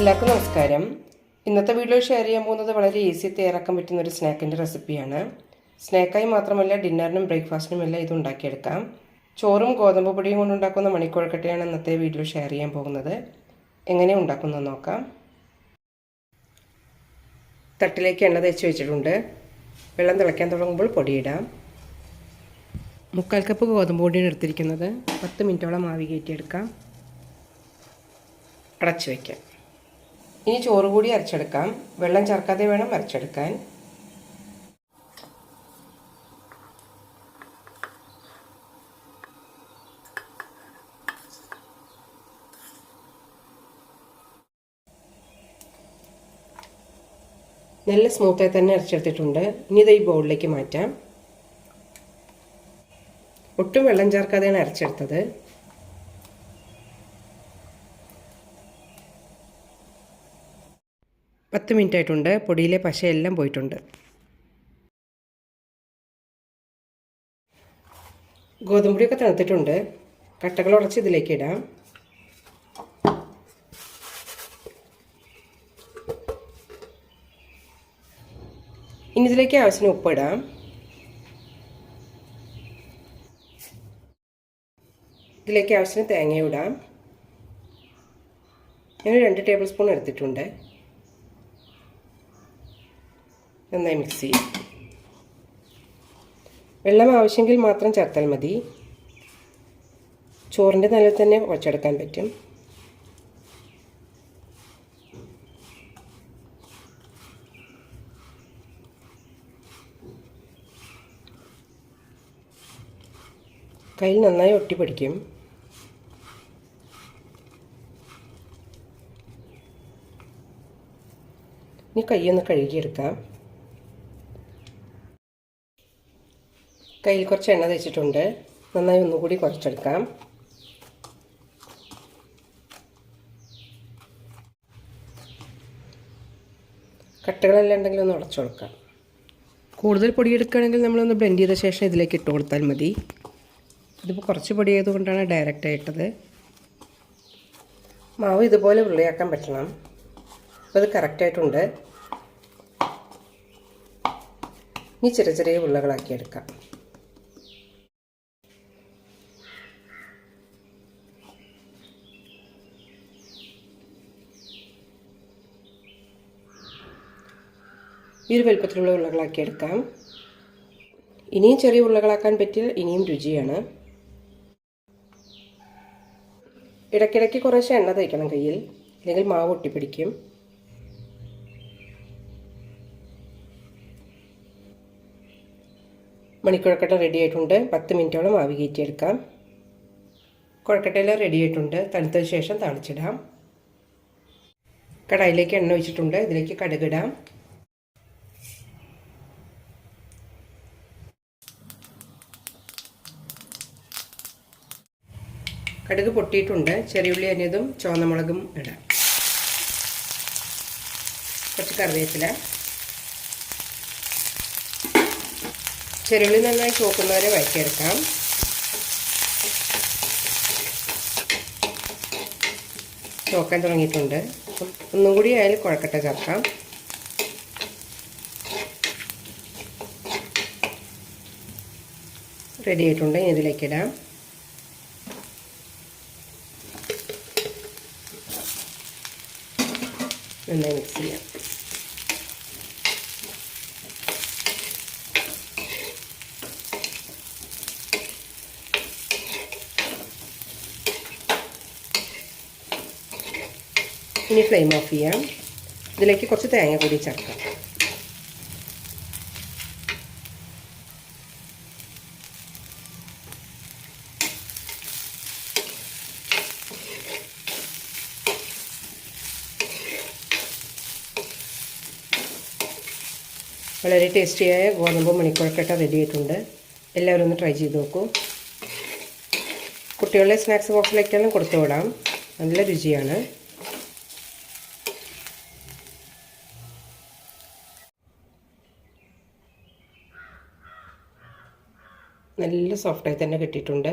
എല്ലാവർക്കും നമസ്കാരം. ഇന്നത്തെ വീഡിയോ ഷെയർ ചെയ്യാൻ പോകുന്നത് വളരെ ഈസി തയ്യാറാക്കാൻ പറ്റുന്ന ഒരു സ്നാക്കിന്റെ റെസിപ്പിയാണ് സ്നാക്കായി മാത്രമല്ല ഡിന്നറിനും ബ്രേക്ക്ഫാസ്റ്റിനും എല്ലാം ഇത് ഉണ്ടാക്കിയെടുക്കാം. ചോറും ഗോതമ്പ് പൊടിയും കൊണ്ടുണ്ടാക്കുന്ന മണിക്കോഴക്കട്ടയാണ് ഇന്നത്തെ വീഡിയോ ഷെയർ ചെയ്യാൻ പോകുന്നത്. എങ്ങനെ ഉണ്ടാക്കുന്നത് നോക്കാം. തട്ടിലേക്ക് എണ്ണ തേച്ച് വെച്ചിട്ടുണ്ട്. വെള്ളം തിളയ്ക്കാൻ തുടങ്ങുമ്പോൾ പൊടിയിടാം. മുക്കാൽ കപ്പ് ഗോതമ്പ് പൊടിയാണ് എടുത്തിരിക്കുന്നത്. പത്ത് മിനിറ്റോളം ആവി കയറ്റിയെടുക്കാം. അടച്ചു വയ്ക്കാം ഇനി ചോറ് കൂടി അരച്ചെടുക്കാം. വെള്ളം ചേർക്കാതെ വേണം അരച്ചെടുക്കാൻ. നല്ല സ്മൂത്തായി തന്നെ അരച്ചെടുത്തിട്ടുണ്ട്. ഇനി ഇത് ഈ ബൗളിലേക്ക് മാറ്റാം. ഒട്ടും വെള്ളം ചേർക്കാതെയാണ് അരച്ചെടുത്തത്. പത്ത് മിനിറ്റ് ആയിട്ടുണ്ട് പൊടിയിലെ പശയെല്ലാം പോയിട്ടുണ്ട്. ഗോതമ്പൊടിയൊക്കെ തണുത്തിട്ടുണ്ട്. കട്ടകൾ ഉടച്ച് ഇതിലേക്ക് ഇടാം. ഇനി ഇതിലേക്ക് ആവശ്യത്തിന് ഇടാം. ഇതിലേക്ക് ആവശ്യത്തിന് തേങ്ങ ഇടാം. ഞാൻ രണ്ട് ടേബിൾ സ്പൂൺ എടുത്തിട്ടുണ്ട്. നന്നായി മിക്സ് ചെയ്യും. വെള്ളം ആവശ്യമെങ്കിൽ മാത്രം ചേർത്താൽ മതി. ചോറിന്റെ നിലയിൽ തന്നെ കുഴച്ചെടുക്കാൻ പറ്റും. കയ്യിൽ നന്നായി ഒട്ടിപ്പിടിക്കും ഇനി കൈയൊന്ന് കഴുകിയെടുക്കാം. കയ്യിൽ കുറച്ച് എണ്ണ തേച്ചിട്ടുണ്ട്. നന്നായി ഒന്നുകൂടി കുറച്ചെടുക്കാം. കട്ടകളെല്ലാം ഉണ്ടെങ്കിൽ ഒന്ന് ഉടച്ചു കൊടുക്കാം. കൂടുതൽ പൊടിയെടുക്കുകയാണെങ്കിൽ നമ്മളൊന്ന് ബ്ലെൻഡ് ചെയ്ത ശേഷം ഇതിലേക്ക് ഇട്ട് കൊടുത്താൽ മതി. ഇതിപ്പോൾ കുറച്ച് പൊടി ആയതുകൊണ്ടാണ് ഡയറക്റ്റ് ആയിട്ടത്. മാവ് ഇതുപോലെ ഉള്ളിയാക്കാൻ പറ്റണം. അപ്പോൾ അത് കറക്റ്റായിട്ടുണ്ട് ഇനി ചെറിയ ചെറിയ ഉള്ളകളാക്കി എടുക്കാം. ഈ ഒരു വലുപ്പത്തിലുള്ള ഉരുളകളാക്കി എടുക്കാം. ഇനിയും ചെറിയ ഉരുളകളാക്കാൻ പറ്റിയാൽ ഇനിയും രുചിയാണ്. ഇടയ്ക്കിടയ്ക്ക് കുറേശ്ശെ എണ്ണ തയ്ക്കണം കയ്യിൽ. അല്ലെങ്കിൽ മാവ് ഒട്ടിപ്പിടിക്കും. മണിക്കുഴക്കട്ട റെഡി ആയിട്ടുണ്ട്. പത്ത് മിനിറ്റോളം ആവി കയറ്റിയെടുക്കാം കുഴക്കട്ടയെല്ലാം റെഡി ആയിട്ടുണ്ട്. തണുത്തതിന് ശേഷം തളിച്ചിടാം. കടായിലേക്ക് എണ്ണ ഒഴിച്ചിട്ടുണ്ട്. ഇതിലേക്ക് കടുകിടാം. കടുക് പൊട്ടിയിട്ടുണ്ട്. ചെറിയുള്ളി അരിഞ്ഞതും ചുവന്നമുളകും ഇടാം. കുറച്ച് കറിവേപ്പില. ചെറിയുള്ളി നന്നായി ചോക്കുന്നവരെ വഴറ്റിയെടുക്കാം. ചോക്കാൻ തുടങ്ങിയിട്ടുണ്ട്. ഒന്നും കൂടി അതിൽ കുഴക്കട്ട ചേർക്കാം. റെഡി ആയിട്ടുണ്ട്. ഇനി ഇതിലേക്ക് ഇടാം നന്നായി മിക്സ് ചെയ്യാം ഇനി ഫ്ലെയിം ഓഫ് ചെയ്യാം. ഇതിലേക്ക് കുറച്ച് തേങ്ങ കൂടി ചേർക്കാം. വളരെ ടേസ്റ്റിയായ ഗോതമ്പ് മണിക്കുഴക്കട്ട റെഡി ആയിട്ടുണ്ട്. എല്ലാവരും ഒന്ന് ട്രൈ ചെയ്ത് നോക്കൂ. കുട്ടികളുടെ സ്നാക്സ് ബോക്സിലേക്കെല്ലാം കൊടുത്തു വിടാം. നല്ല രുചിയാണ്. നല്ല സോഫ്റ്റായി തന്നെ കിട്ടിയിട്ടുണ്ട്.